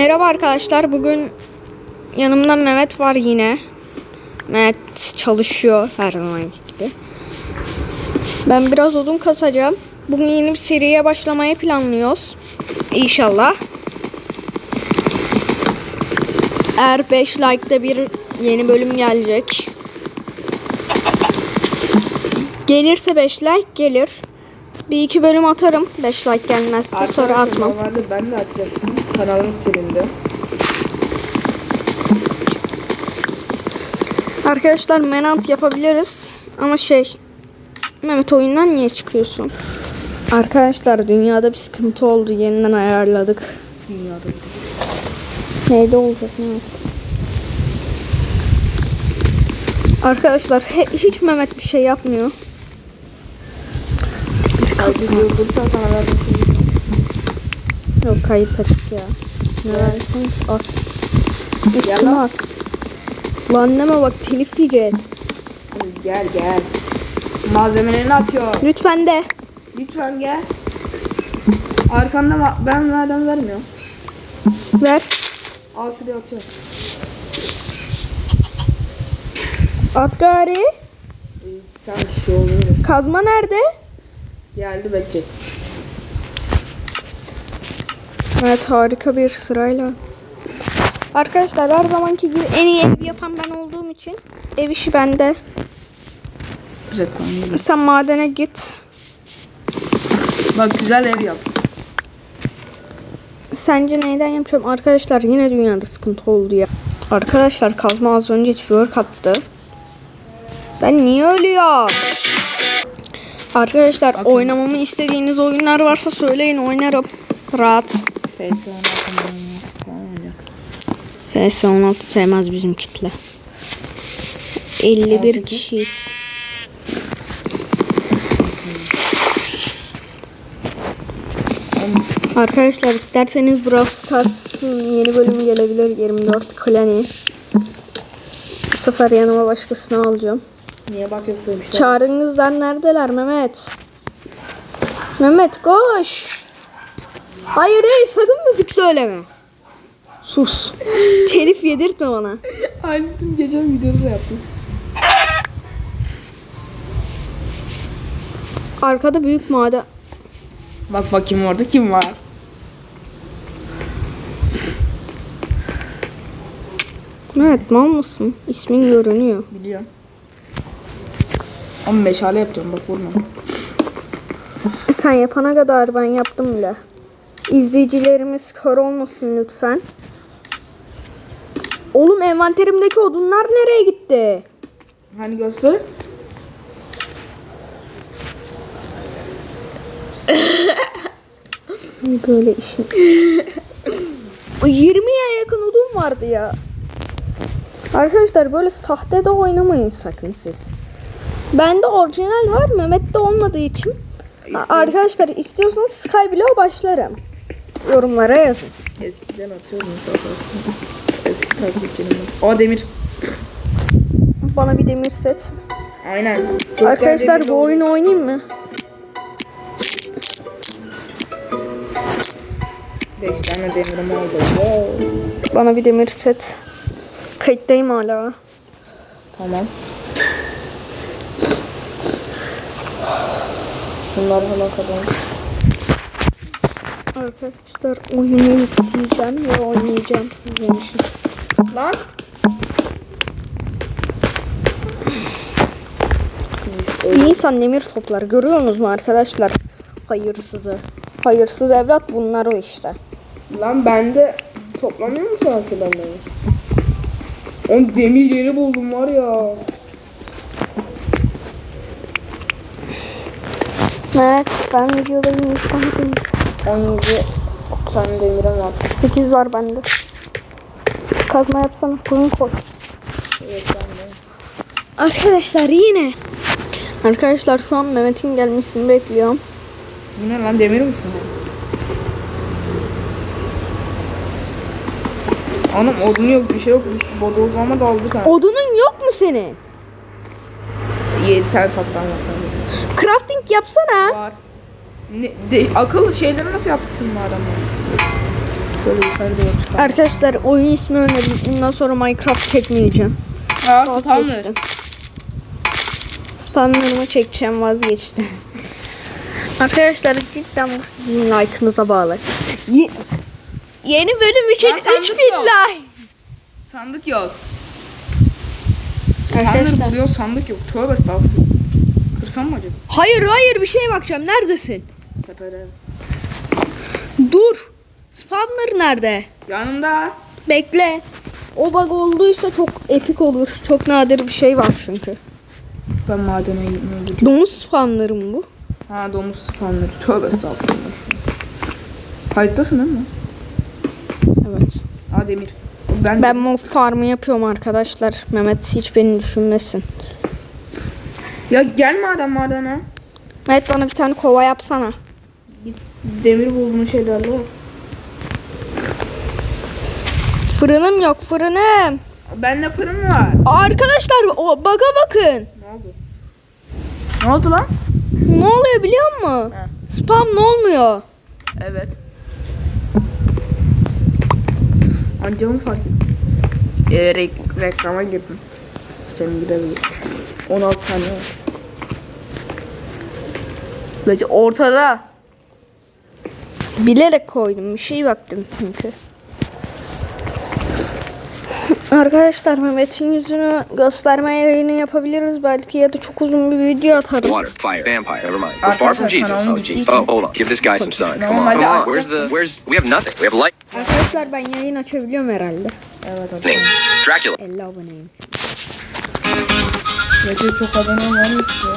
Merhaba arkadaşlar. Bugün yanımda Mehmet var yine. Mehmet çalışıyor her zaman gibi. Ben biraz odun kasacağım. Bugün yeni bir seriye başlamayı planlıyoruz. İnşallah. Eğer 5 like'da bir yeni bölüm gelecek. Gelirse 5 like gelir. Bir iki bölüm atarım. 5 like gelmezse sonra Arkadaşlar, atmam. Normalde ben de atacaktım. Kanalım silindi. Arkadaşlar menant yapabiliriz. Ama şey Mehmet oyundan niye çıkıyorsun? Arkadaşlar dünyada bir sıkıntı oldu. Yeniden ayarladık. Dünyada. Neyde olacak Mehmet? Arkadaşlar hiç Mehmet bir şey yapmıyor. Azı durdursan sana verdim. Yok kayıt açık ya. Ne versin? At. Üstüme at. Lan deme bak telif yiyeceğiz. Gel gel. Malzemelerini atıyor. Lütfen de. Lütfen gel. Arkanda ben nereden vermiyorum. Ver. Al şuraya atıyor. At gari. Sen bir şey oluyor. Kazma nerede? Geldi bekle. Evet harika bir sırayla. Arkadaşlar her zamanki gibi en iyi ev yapan ben olduğum için ev işi bende. Güzel konu. Sen madene git. Bak güzel ev yap. Sence neyden yapacağım? Arkadaşlar yine dünyada sıkıntı oldu ya. Arkadaşlar kazma az önce twerk attı. Ben niye ölüyorum? Arkadaşlar Bakın. oynamamı istediğiniz oyunlar varsa söyleyin oynarım. Rahat. Oynayacak. FS16 sevmez bizim kitle. 51 18. kişiyiz. Arkadaşlar isterseniz Brawl Stars'ın yeni bölümü gelebilir 24 Klani. Bu sefer yanıma başkasını alacağım. Niye bahçe sığmışlar? Çağrınızdan neredeler Mehmet? Mehmet koş. Hayır hayır sakın müzik söyleme. Sus. Telif yedirtme bana. Aynısını geçen videoda yaptım. Arkada büyük maden. Bak bakayım orada kim var? Mehmet mal mısın? İsmin görünüyor. Biliyorum. Ama meşale yapacağım bak vurma. Sen yapana kadar ben yaptım bile. İzleyicilerimiz kör olmasın lütfen. Oğlum envanterimdeki odunlar nereye gitti? Hani göster? Böyle işin. 20'ye yakın odun vardı ya. Arkadaşlar böyle sahte de oynamayın sakın siz. Bende orijinal var Mehmet'te olmadığı için. İstiyorsan- Arkadaşlar istiyorsanız Skyblock'a başlarım. Yorumlara yazın. Eskiden atıyordum sayfasını. Eski takipçilerim. O demir. Bana bir demir set. Aynen. Tane Arkadaşlar bu oyunu oynayayım mı? Beş tane demirim oldu. Wow. Bana bir demir set. Kayıttayım hala. Tamam. Bunlar hemen kazandı. Arkadaşlar oyunu yükleyeceğim ve oynayacağım sizin için. Lan. Bir insan demir toplar. Görüyorsunuz mu arkadaşlar? Hayırsızı. Hayırsız evlat bunlar o işte. Lan bende toplanıyor mu sanki ben? Oğlum demir yeri buldum var ya. Evet ben videodayım. lütfen demir. 17 tane demirim var. 8 var bende. Kazma yapsana koyun koy. Evet ben de. Arkadaşlar yine. Arkadaşlar şu an Mehmet'in gelmesini bekliyorum. Bu ne lan demir mi şunlar? Anam odun yok bir şey yok. Biz bodozlama daldık ha. Odunun yok mu senin? 7 tane tattan var. Crafting yapsana. Var. Ne, de, akıllı şeyleri nasıl yaptın adamı? Şöyle yukarı doğru çıkalım. Arkadaşlar oyun ismi önerdim. Bundan sonra Minecraft çekmeyeceğim. Aa spawner. Vazgeçtim. Spamlarımı çekeceğim vazgeçtim. Arkadaşlar cidden bu sizin like'ınıza bağlı. Ye- yeni bölüm için Lan sandık 3000 yok. like. Sandık yok. Spawner buluyor sandık yok. Tövbe estağfurullah. Kırsam mı acaba? Hayır hayır bir şeye bakacağım. Neredesin? Tepede. Dur. Spamlar nerede? Yanımda. Bekle. O bug olduysa çok epik olur. Çok nadir bir şey var çünkü. Ben madene gitmeye gidiyorum. Domuz spamları mı bu? Ha domuz spawner. Tövbe estağfurullah. Kayıttasın değil mi? Evet. Aa demir. Ben, Ben mob farmı yapıyorum arkadaşlar. Mehmet hiç beni düşünmesin. Ya gel madem madene. Mehmet bana bir tane kova yapsana. Demir bulduğun şeylerle. Fırınım yok fırınım. Bende fırın var. Arkadaşlar o bug'a bakın. Ne oldu? Ne oldu lan? Ne oluyor biliyor musun? He. Spam ne olmuyor? Evet. Ancamı fark ettim. Ee, re- reklama girdim. Senin girebilir. 16 saniye var. Mesela ortada. Bilerek koydum. Bir şey baktım çünkü. Arkadaşlar Mehmet'in yüzünü gösterme yayını yapabiliriz belki ya da çok uzun bir video atarım. Water, fire, vampire. Never mind. We're far from Jesus. Oh, Jesus. Oh, hold on. Give this guy some sun. Come on, come on. Where's the? Where's? We have nothing. We have Arkadaşlar ben yayın açabiliyorum herhalde. Evet lightning. Dracula. 50 aboneyim. Recep çok abone var mı ki?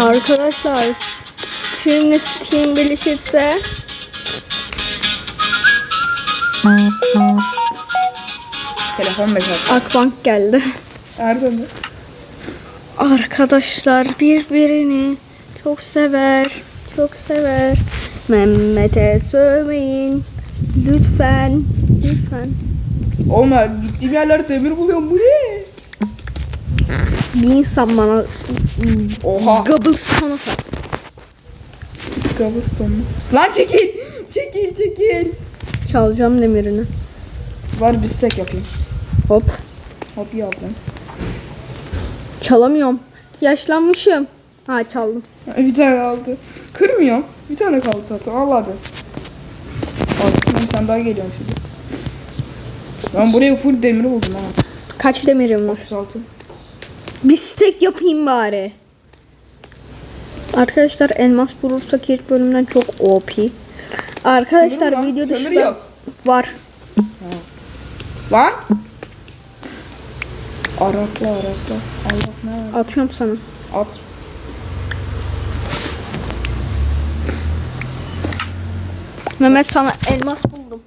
Arkadaşlar Steam'le Steam birleşirse Telefon mesajı. Akbank geldi. Erdem mi? Arkadaşlar birbirini çok sever, çok sever. Mehmet'e sövmeyin. Lütfen, lütfen. Oğlum ben gittiğim yerlerde demir buluyorum. Bu ne? Bir insan bana Oha. Gobblestone atar. Gavuston mu? Lan çekil. Çekil çekil. Çalacağım demirini. Var bir stack yapayım. Hop. Hop yaptım. Çalamıyorum. Yaşlanmışım. Ha çaldım. Bir tane aldı. Kırmıyor. Bir tane kaldı zaten. Al hadi. Bir tane daha geliyorum şimdi. Ben buraya full demir buldum ha. Kaç demirim var? 36. Bir steak yapayım bari. Arkadaşlar elmas bulursak ilk bölümden çok OP. Arkadaşlar Kömür var. video dışı ben- yok. var. Lan. Arakla arakla. Allah ne var? Atıyorum sana. At. Mehmet sana elmas buldum.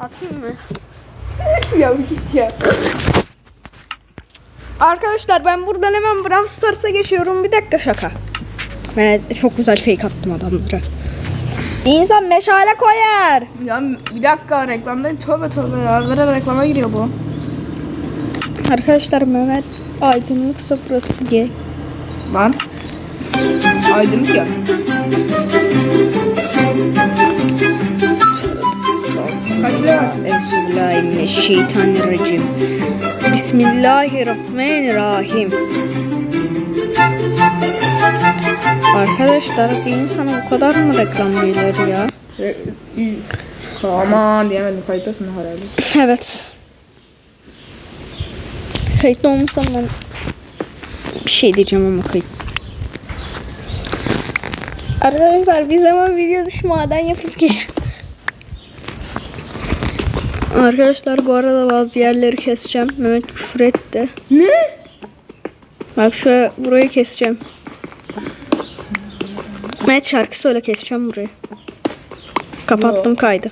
Atayım mı? ya git ya. Arkadaşlar ben buradan hemen Brawl Stars'a geçiyorum. Bir dakika şaka. Ben çok güzel fake attım adamlara. İnsan meşale koyar. Ya bir dakika reklamdayım. Tövbe tövbe ya. Vere reklama giriyor bu. Arkadaşlar Mehmet aydınlıksa burası gay. Lan. Aydınlık ya. Kaç lira versin? Euzubillahimineşşeytanirracim. Bismillahirrahmanirrahim. Arkadaşlar bir insana bu kadar mı reklam verilir ya? Re-. Aman diyemedim. Kayıttasın herhalde. Evet. Kayıtlı olmasam ben bir şey diyeceğim ama kayıt. Arkadaşlar bir zaman video dışı maden yapıp geleceğim. Arkadaşlar bu arada bazı yerleri keseceğim. Mehmet küfür etti. Ne? Bak şu burayı keseceğim. Mehmet şarkı söyle keseceğim burayı. Kapattım kaydı.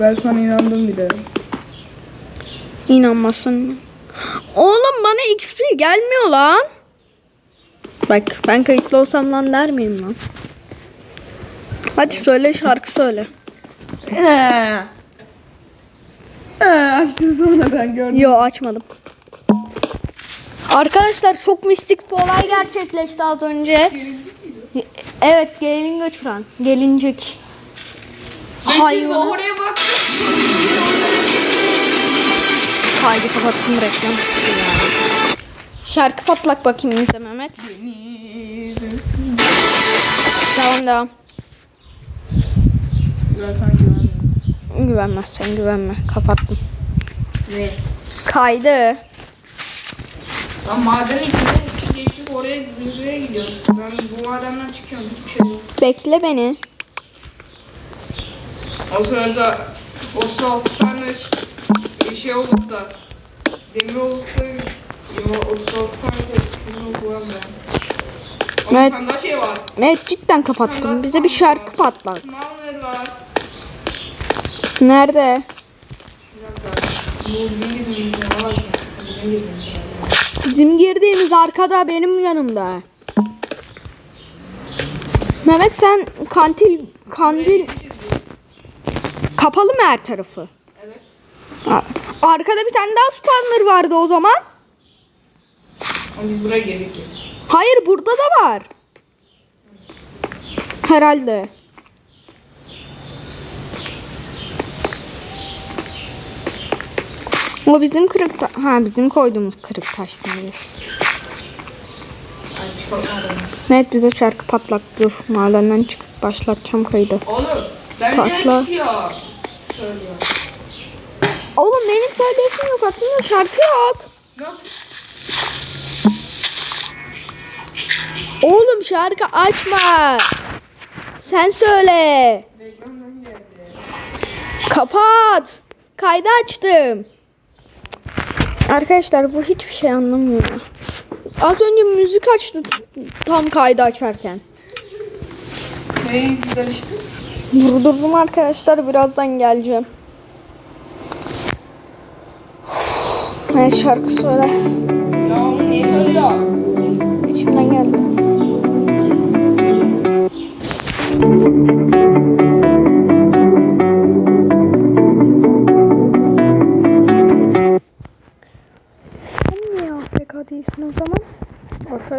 Ben sana inandım bir de. İnanmazsan inan. Oğlum bana XP gelmiyor lan. Bak ben kayıtlı olsam lan der miyim lan? Hadi söyle şarkı söyle. Açtım sonra ben gördüm. Yo açmadım. Arkadaşlar çok mistik bir olay gerçekleşti az önce. Evet gelin göçüren. Gelincik. Hayvan. oraya bak. Haydi kapattım reklam. Şarkı patlak bakayım bize Mehmet. Devam devam. Ben sana güvenmiyorum. Güvenmezsen güvenme. Kapattım. Ne? Kaydı. Lan maden içinde oraya düzeye gidiyoruz. Ben bu madenden çıkıyorum hiçbir şey yok. Bekle beni. O sırada 36 tane şey olduk da demir olduk da yo, 36 tane var da. Ama Evet. tane daha şey var. Evet cidden kapattım. Bize bir şarkı patlak. Sınavlar var. Nerede? Bu bizim. Bizim girdiğimiz yer. Bizim girdiğimiz arkada benim yanımda. Mehmet sen kantil kandil kapalı mı her tarafı? Evet. Arkada bir tane daha spawner vardı o zaman. Ama biz buraya geldik ki. Hayır burada da var. Herhalde. O bizim kırık ta- ha bizim koyduğumuz kırık taş madem. Evet bize şarkı patlak dur. Mahallenden çıkıp başlatacağım kaydı. Oğlum ben Patla. çıkıyor? Söylüyor. Oğlum benim söyleyesim yok aklımda şarkı yok. Nasıl? Oğlum şarkı açma. Sen söyle. Kapat. Kaydı açtım. Arkadaşlar bu hiçbir şey anlamıyor. Az önce müzik açtı tam kaydı açarken. Neyi güzel işte? Durdurdum arkadaşlar birazdan geleceğim. Evet şarkı söyle. Ya niye söylüyor? İçimden geldi.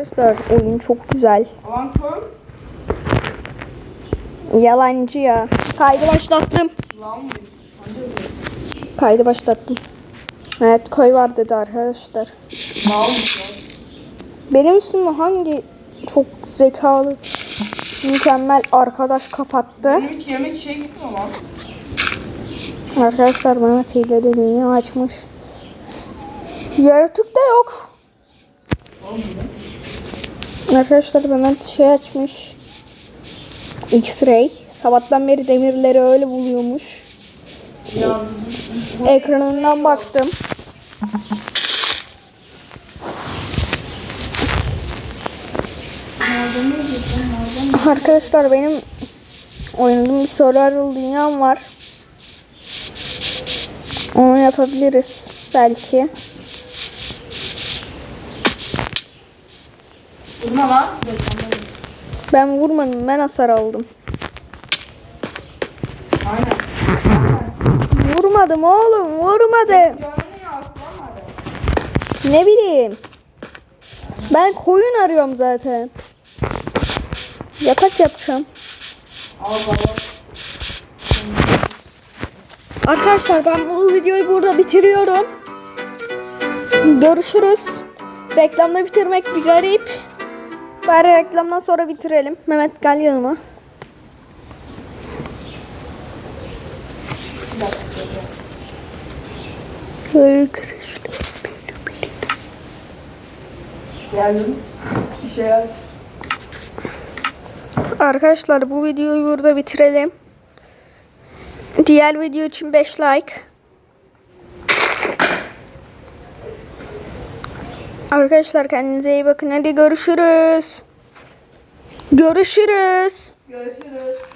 Arkadaşlar oyun çok güzel. Yalancı ya. Kaydı başlattım. Kaydı başlattım. Evet koy var dedi arkadaşlar. Benim üstümü hangi çok zekalı, mükemmel arkadaş kapattı? Yemek şey gitmiyor lan. Arkadaşlar Mehmet hileli dünya açmış. Yaratık da yok. Arkadaşlar Mehmet şey açmış. X-ray. Sabahtan beri demirleri öyle buluyormuş. Ya Ekranından baktım. Arkadaşlar benim oynadığım bir survival dünyam var. Onu yapabiliriz belki. Durma lan. Ben vurmadım ben hasar aldım. Aynen. Vurmadım oğlum vurmadım. Ne bileyim. Ben koyun arıyorum zaten. Yatak yapacağım. Al baba. Arkadaşlar ben bu videoyu burada bitiriyorum. Görüşürüz. Reklamda bitirmek bir garip. Bari reklamdan sonra bitirelim. Mehmet gel yanıma. Arkadaşlar. Geldim. Aç. Arkadaşlar bu videoyu burada bitirelim. Diğer video için 5 like. Arkadaşlar kendinize iyi bakın. Hadi görüşürüz. Görüşürüz. Görüşürüz.